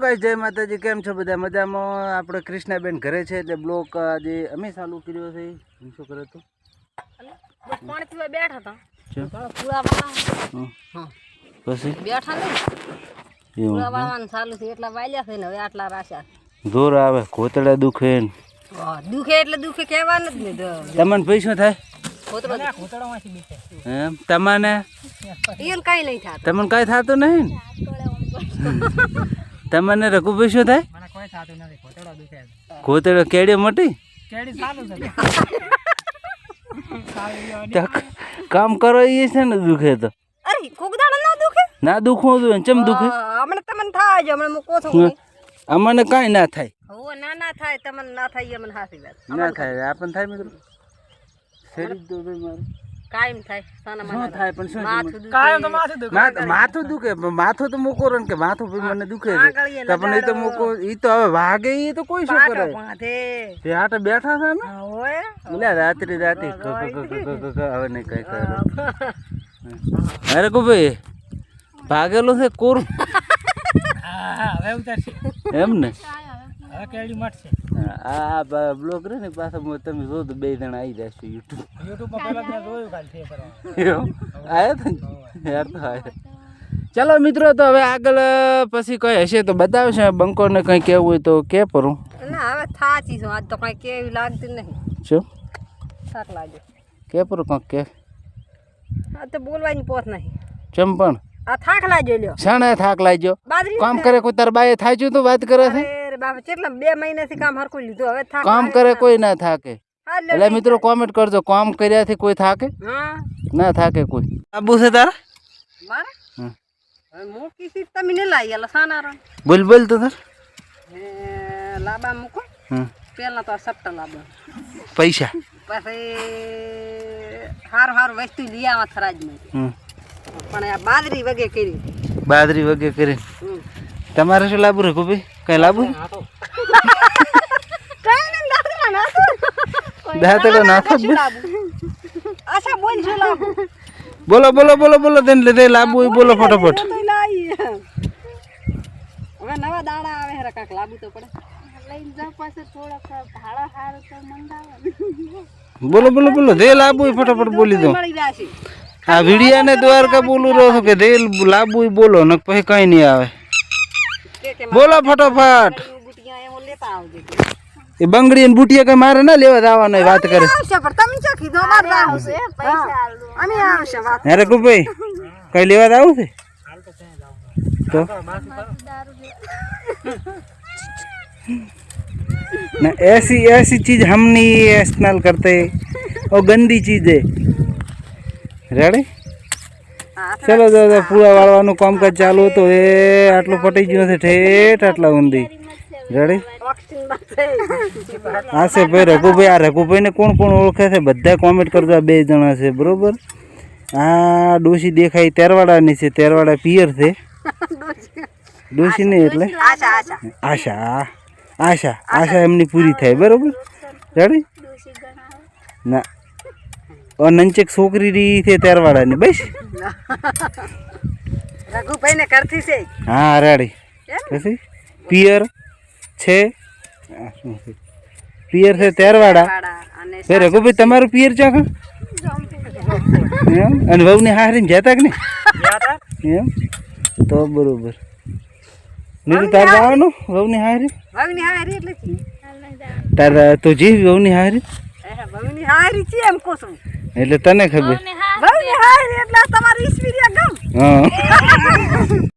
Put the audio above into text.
Guys જય માતાજી. કેમ છો બધા? મજામાં? આપણે કૃષ્ણાબેન ઘરે છે એટલે બ્લોક આજે અમે ચાલુ કર્યો છે. હું શું કરે તો? પાણી પીવા બેઠા હતા. ચમ. થોડા ફૂલા વાળા. હં. હા. પછી? બેઠા નહીં વાળવાનું ચાલુ છે એટલા વાલ્યા છે ને હવે આટલા રાશા જોર આવે ઘોતડા દુખે. દુખે એટલે દુખે કહેવાનું જ નહીં તમને પૈસો થાય? એમ? તમને? કઈ નહીં થતું. તમને કઈ થતું નહીં તમને રકુ પૈસો થાય? ઘોતડો કેડી મોટી તો કામ કરો એ છે ને દુખે તો. અરે કોક ના દુખે? ના દુખવું જોઈએ ચમ દુખે? અમને તમને થાય છે અમને મૂકો છો અમને કાંઈ ના થાય. હવે ના ના થાય તમને ના થાય એ હાસી વાત. ના થાય આપણને થાય મિત્રો. શરીર તો મારું. કાયમ થાય સાના થાય પણ શું માથું દુખે. માથું દુખે પણ માથું તો મૂકો રે ને કે માથું ભાઈ મને દુખે છે. પણ એ તો મૂકો એ તો હવે વાગે એ તો કોઈ શું કરે? તે આટે બેઠા છે ને હોય. એટલે રાત્રિ રાતે હવે નહીં કઈ કરો અરે કો ભાઈ ભાગેલો છે કોર? એમ ને હા, આ બ્લોગ બ્લોક રે ને પાછા મો- તમે જો તો બે જણા આવી જશે યુટ્યુબ આયા તો ને? યાર તો આયા. ચાલો મિત્રો તો હવે આગળ પછી કઈ હશે તો બતાવશે. બંકોને કંઈ કેવું હોય તો કે પરું. ના હવે થાચી છું. આજ તો કઈ કેવી લાગતી નહીં શું? થાક લાગે કે પરું કંઈક કે. આ તો બોલવાની પોત નહીં. ચમ પણ? આ થાક લાગ્યો લ્યો. શાણે થાક લાગ્યો? કામ કરે કોઈ તાર બાએ થાય છે તો વાત કરે છે? બાપા કેટલા બે મહિનાથી કામ હરખું લીધું હવે થાક કામ કરે કોઈ ના થાકે. હા લ્યો. એટલે મિત્રો કોમેન્ટ કરજો કામ કર્યાથી કોઈ થાકે? હા. ના થાકે કોઈ. આબુ છે તારા? મારે? મૂકી સીટ તમે ને એટલે સાનારા બોલ બોલ તો તાર. હે લાંબા મૂકો. પેલા પહેલા તો આ સપટા લાંબા. પૈસા. પછી હાર હાર વસ્તુ લઈ આવા થરાજમાં. હમ. પણ આ બાજરી વગે કરી. બાજરી વગે કરી. હમ. તમારે શું લાવવું રે ગોપી? કઈ લાભું દાંતડો નાખો બોલ બોલો બોલો બોલો બોલો તેને લીધે હોય બોલો ફટાફટ. હવે નવા દાણા આવે હે કાંક લાવવું તો પડે. બોલો બોલો બોલો જે લાબુ હોય ફટાફટ બોલી દો. આ વિડિયાને દ્વારકા બોલું રહો કે જે લાબુ હોય બોલો ને પછી કઈ નહીં આવે. બોલો ફટાફટ મારી બુટિયા એમ લેતા આવજો એ બંગડી ને બુટિયા કઈ મારે ના લેવા જવાનો હોય, વાત કરે આવશે પણ તમે ચા કીધું અમારે તો આવશે અમે આવશે વાત અરે કુભાઈ કઈ લેવા આવું છે તો ना ऐसी ऐसी चीज हम नहीं इस्तेमाल करते और गंदी चीज है રેડી ચલો દાદા પૂરા વાળવાનું કામકાજ ચાલુ હતું એ આટલું પટી ગયું છે ઠેઠ આટલા ઊંધી રેડી હા છે ભાઈ રઘુભાઈ આ રઘુભાઈને કોણ કોણ ઓળખે છે બધા કોમેન્ટ કરજો આ બે જણા છે બરોબર આ ડોશી દેખાય તેરવાડાની છે તેરવાડા પિયર છે ડોશી નહીં એટલે આશા આશા આશા એમની પૂરી થાય બરોબર રેડી ના ઓ નંચેક છોકરી રી છે તેરવાડાની બસ? રઘુભાઈ ને કરતી છે. હા રેડી. પછી? પિયર છે? પિયર છે તેરવાડા વાડા અને રઘુભાઈ તમારું પિયર ચા કા એમ? અને વહુની હારીને જતા કે નહીં? એમ? તો બરોબર. નીરુ તાર જવાનું? વહુ ની હારી? ભવની હારી એટલે તાર તો જી વહુની હારી? વહુ ની હારી છે એમ કહું છું. એટલે તને ખબર. હા